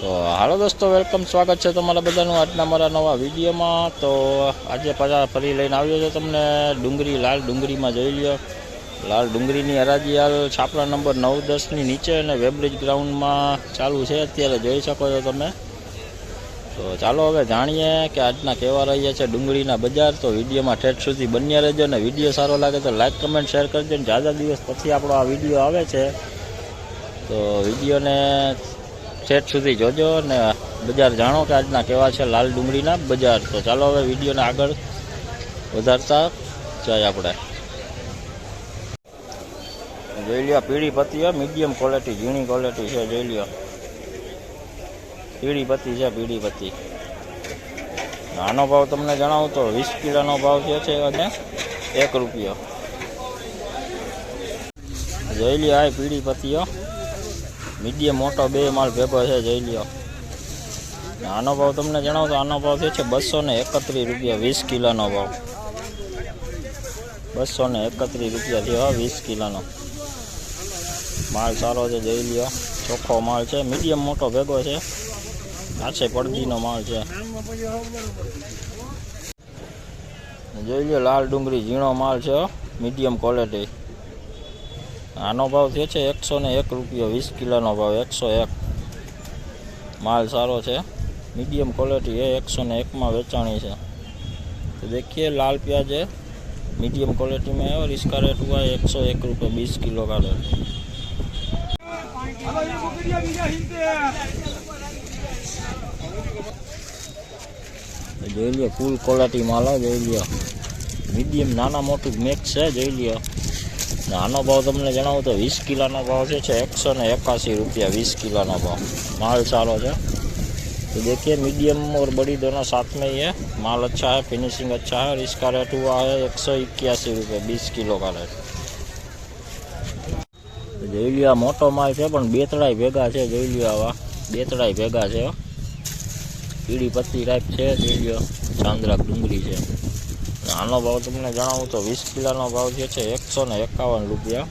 તો હાલો દોસ્તો વેલકમ સ્વાગત છે તમારા બધાનું આજના મારા નવા વિડીયોમાં. તો આજે પાછા ફરી લઈને આવ્યો છે તમને ડુંગળી, લાલ ડુંગળીમાં જોઈ લ્યો. લાલ ડુંગળીની હરાજી હાલ છાપરા નંબર નવ દસની નીચે અને વેબ્રિજ ગ્રાઉન્ડમાં ચાલુ છે, અત્યારે જોઈ શકો છો તમે. તો ચાલો હવે જાણીએ કે આજના કેવા રહ્યા છે ડુંગળીના બજાર. તો વિડીયોમાં ઠેઠ સુધી બન્યા રહેજો અને વીડિયો સારો લાગે તો લાઈક, કમેન્ટ, શેર કરજો અને જાજા દિવસ પછી આપણો આ વીડિયો આવે છે. તો વિડીયોને ઠેઠ સુધી જોજો અને બજાર જાણો કે આજના કેવા છે લાલ ડુંગળીના બજાર. તો ચાલો હવે વિડીયોને આગળ વધારતા જાય આપણે. જોઈ લ્યો, પીળી પત્તી મીડિયમ ક્વોલિટી ઝીણી ક્વોલિટી છે, જોઈ લ્યો. પીળી પત્તી છે, પીળી પત્તી આનો ભાવ તમને જણાવું તો વીસ કિલોનો ભાવ જે છે અને એક રૂપિયો. જોઈ લ્યો, આ પીળી પત્તીઓ મીડિયમ મોટો બે માલ ભેગો છે, જોઈ લ્યો. આનો ભાવ તમને જણાવો તો આનો ભાવ થયો છે બસો ને એકત્રીસ રૂપિયા વીસ કિલોનો ભાવ. બસો ને એકત્રીસ રૂપિયા થયો વીસ કિલોનો. માલ સારો છે, જોઈ લ્યો. ચોખ્ખો માલ છે, મીડિયમ મોટો ભેગો છે. આછે પડદીનો માલ છે. જોઈ લ્યો, લાલ ડુંગળી ઝીણો માલ છે મીડિયમ ક્વોલિટી. આનો ભાવ થયો છે એકસો ને એક રૂપિયો વીસ કિલોનો ભાવ એકસો એક માલ સારો છે મીડિયમ ક્વોલિટી है એકસો ને એકમાં વેચાણી છે तो देखिए लाल प्याज है मीडियम क्वालिटी में है और इसका रेट हुआ है एक सौ एक रुपये बीस किलो का रेट જોઈ લ્યો ફૂલ ક્વોલિટી માલ હો, જોઈ લ્યો મીડિયમ નાના મોટું મિક્સ છે જોઈ લ્યો ને આનો ભાવ તમને જણાવું તો વીસ કિલોનો ભાવ છે છે એકસો ને એકાસી રૂપિયા વીસ કિલોનો ભાવ माल सारो है तो देखिए मीडियम और बड़ी दोनों साथ में ही है माल अच्छा है फिनिशिंग अच्छा है और इसका रेट हुआ है एक सौ इक्यासी रुपये बीस किलो का रेट તો જોઈ લ્યો આ મોટો માલ છે પણ બેતડાઈ ભેગા છે જોઈ લ્યો આવા બેતડાઈ ભેગા છે હો. પીળી પત્તી ટાઈપ છે જોઈ લ્યો ચાંદ્રા ડુંગળી છે અને આનો ભાવ તમને જણાવું તો વીસ કિલોનો ભાવ જે છે એકસો ને એકાવન રૂપિયા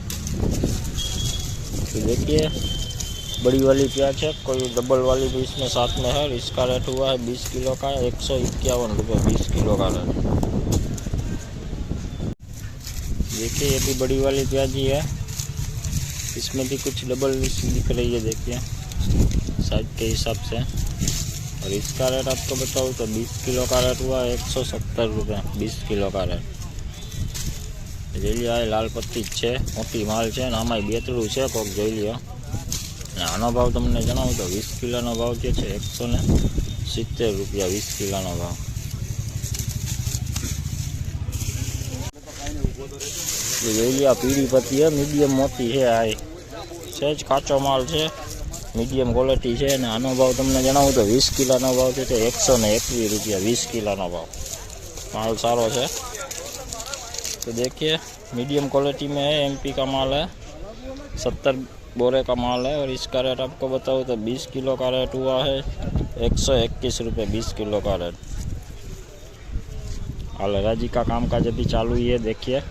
तो देखिए बड़ी वाली प्याज है कोई डबल वाली भी इसमें साथ में है और इसका रेट हुआ है बीस किलो का एक सौ इक्यावन रुपये बीस किलो का रेट देखिए ये भी बड़ी वाली प्याज ही है इसमें भी कुछ डबल दिख रही है देखिए साइज के हिसाब से और इसका रेट आपको बताऊँ तो 20 किलो का रेट हुआ एक सौ सत्तर रुपये बीस किलो का रेट જોઈ લ્યો આ લાલ પત્તી જ છે મોટી માલ છે ને આમાંય બેતડું છે કોક જોઈ લ્યો અને આનો ભાવ તમને જણાવું તો વીસ કિલોનો ભાવ જે છે એકસો ને સિત્તેર રૂપિયા વીસ કિલોનો ભાવ જે જોઈ લ્યો આ પીળી પત્તી છે મીડિયમ મોટી છે આ સહેજ કાચો માલ છે મીડિયમ ક્વોલિટી છે અને આનો ભાવ તમને જણાવું તો વીસ કિલોનો ભાવ છે તે એકસો ને એકવીસ રૂપિયા વીસ કિલોનો ભાવ માલ સારો છે तो देखिए मीडियम क्वालिटी में है एमपी का माल है सत्तर बोरे का माल है और इसका रेट आपको बताऊँ तो बीस किलो का रेट हुआ है एक सौ इक्कीस रुपये बीस किलो का रेट हाल हराजी का काम काज अभी चालू ही है देखिए